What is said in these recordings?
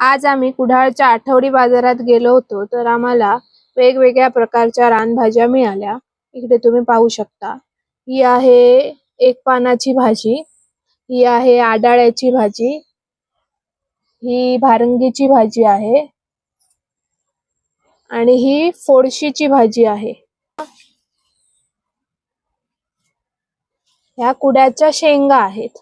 आज आम्ही कुडाळच्या आठवडी बाजारात गेलो होतो तर आम्हाला वेगवेगळ्या प्रकारच्या रानभाज्या मिळाल्या. इकडे तुम्ही पाहू शकता. ही आहे एक पानाची भाजी ही आहे आडाळ्याची भाजी ही भारंगीची भाजी आहे आणि ही फोडशीची भाजी आहे. ह्या कुड्याच्या शेंगा आहेत.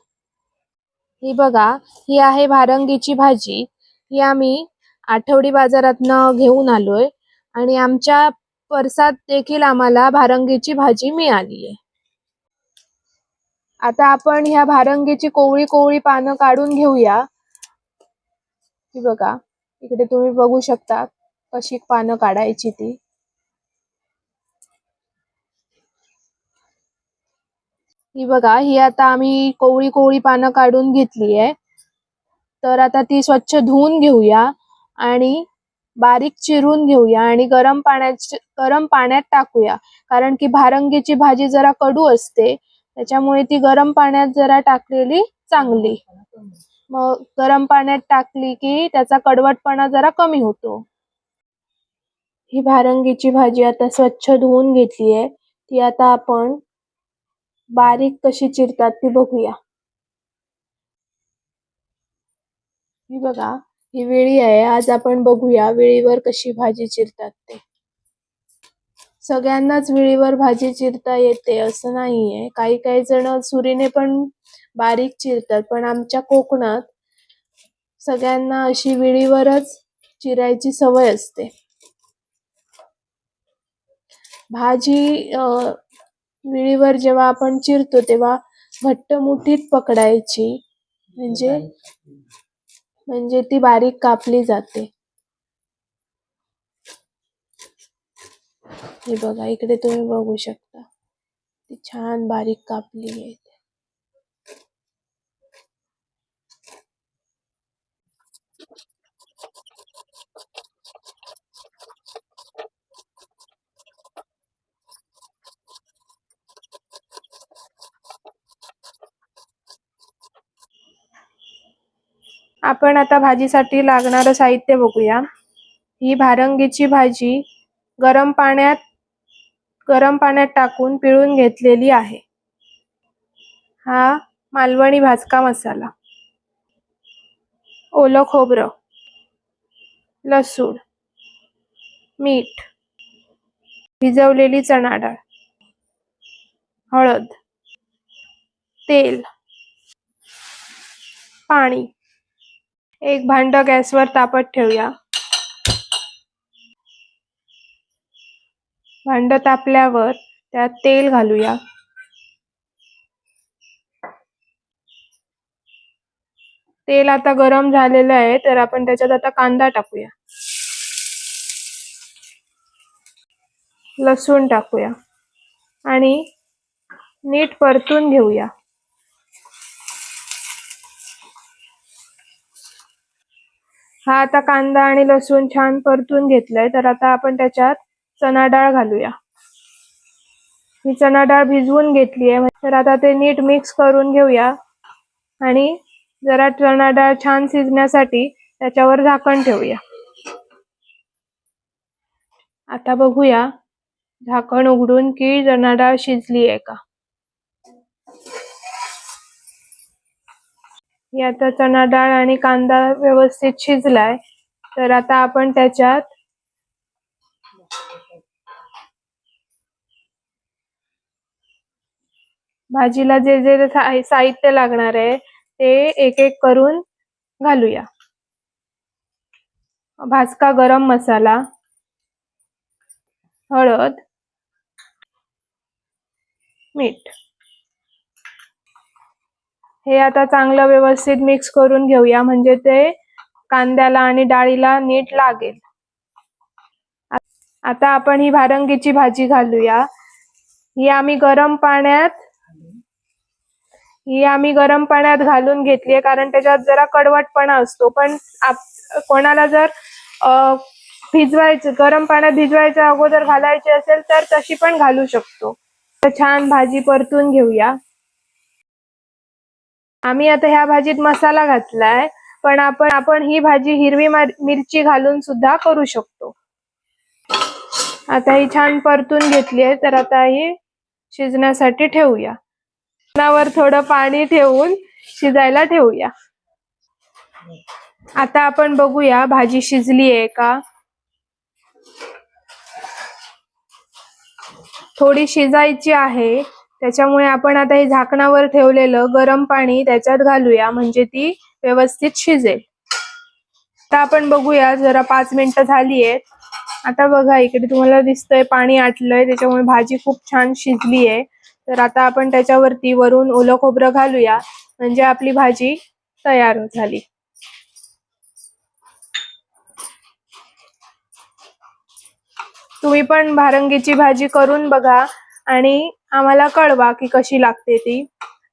ही बघा ही आहे भारंगीची भाजी. ही आम्ही आठवडी बाजारातनं घेऊन आलोय आणि आमच्या परसात देखील आम्हाला भारंगीची भाजी मिळाली आहे आता आपण ह्या भारंगीची कोवळी कोवळी पानं काढून घेऊया. ही बघा इकडे तुम्ही बघू शकता कशी पानं काढायची ती. ही बघा ही आता आम्ही कोवळी कोवळी पानं काढून घेतली आहे तर आता ती स्वच्छ धुवून घेऊया आणि बारीक चिरून घेऊया आणि गरम पाण्यात गरम पाण्यात टाकूया. कारण की भारंगीची भाजी जरा कडू असते त्याच्यामुळे ती गरम पाण्यात जरा टाकलेली चांगली. मग गरम पाण्यात टाकली की त्याचा कडवटपणा जरा कमी होतो. ही भारंगीची भाजी आता स्वच्छ धुवून घेतली आहे ती आता आपण बारीक कशी चिरतात ती बघूया. ही बघा ही वेळी आहे. आज आपण बघूया वेळीवर कशी भाजी चिरतात ते. सगळ्यांनाच वेळीवर भाजी चिरता येते असं नाहीये. काही काही जण सुरीने पण बारीक चिरतात पण आमच्या कोकणात सगळ्यांना अशी वेळीवरच चिरायची सवय असते. भाजी विळीवर जेव्हा आपण चिरतो तेव्हा घट्ट मुठीत पकडायची. म्हणजे म्हणजे ती बारीक कापली जाते. हे बघा इकडे तुम्ही बघू शकता. ती छान बारीक कापली आहे. आपण आता भाजीसाठी लागणारं साहित्य बघूया. ही भारंगीची भाजी गरम पाण्यात गरम पाण्यात टाकून पिळून घेतलेली आहे. हा मालवणी भाजका मसाला. ओलं खोबरं लसूण मीठ भिजवलेली चणा डाळ हळद तेल पाणी एक भांड गॅसवर तापत ठेवूया. भांड तापल्यावर त्यात तेल घालूया. तेल आता गरम झालेलं आहे तर आपण त्याच्यात आता कांदा टाकूया. लसूण टाकूया. आणि नीट परतून घेऊया. हा आता कांदा आणि लसूण छान परतून घेतलाय. तर आता आपण त्याच्यात चणा डाळ घालूया. ही चणा डाळ भिजवून घेतली आहे तर आता ते नीट मिक्स करून घेऊया. आणि जरा चणा डाळ छान शिजण्यासाठी त्याच्यावर झाकण ठेवूया. आता बघूया झाकण उघडून की चणा डाळ शिजली आहे का. ही आता चणा डाळ आणि कांदा व्यवस्थित शिजलाय तर आता आपण त्याच्यात भाजीला जे जे साहित्य लागणार आहे ते एक एक करून घालूया. भाजका गरम मसाला हळद मीठ. हे आता चांगलं व्यवस्थित मिक्स करून घेऊया. म्हणजे ते कांद्याला आणि डाळीला नीट लागेल. आता आपण ही भारंगीची भाजी घालूया. ही आम्ही गरम पाण्यात ही आम्ही गरम पाण्यात घालून घेतलीये कारण त्याच्यात जरा कडवटपणा असतो. पण कोणाला जर भिजवायचं गरम पाण्यात भिजवायच्या अगोदर घालायची असेल तर तशी पण घालू शकतो. तर छान भाजी परतून घेऊया. आम्ही आता ह्या भाजीत मसाला घातलाय पण आपण आपण ही भाजी हिरवी मिरची घालून सुद्धा करू शकतो. आता ही छान परतून घेतली आहे तर आता ही शिजण्यासाठी ठेवूया. वर थोडं पाणी ठेवून शिजायला ठेवूया. आता आपण बघूया भाजी शिजली आहे का? थोडी शिजायची आहे. त्याच्यामुळे आपण आता हे झाकणावर ठेवलेलं गरम पाणी त्याच्यात घालूया म्हणजे ती व्यवस्थित शिजेल. आता आपण बघूया जरा पाच मिनिटं झाली आहेत आता बघा इकडे तुम्हाला दिसतंय पाणी आटलंय त्याच्यामुळे भाजी खूप छान शिजली आहे तर आता आपण त्याच्यावरती वरून ओलं खोबरं घालूया म्हणजे आपली भाजी तयार झाली. तुम्ही पण भारंगीची भाजी करून बघा आणि आम्हाला कळवा की कशी लागते ती.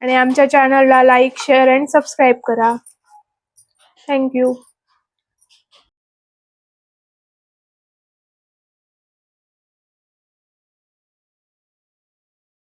आणि आमच्या चॅनलला लाईक शेअर अँड सबस्क्राईब करा. Thank you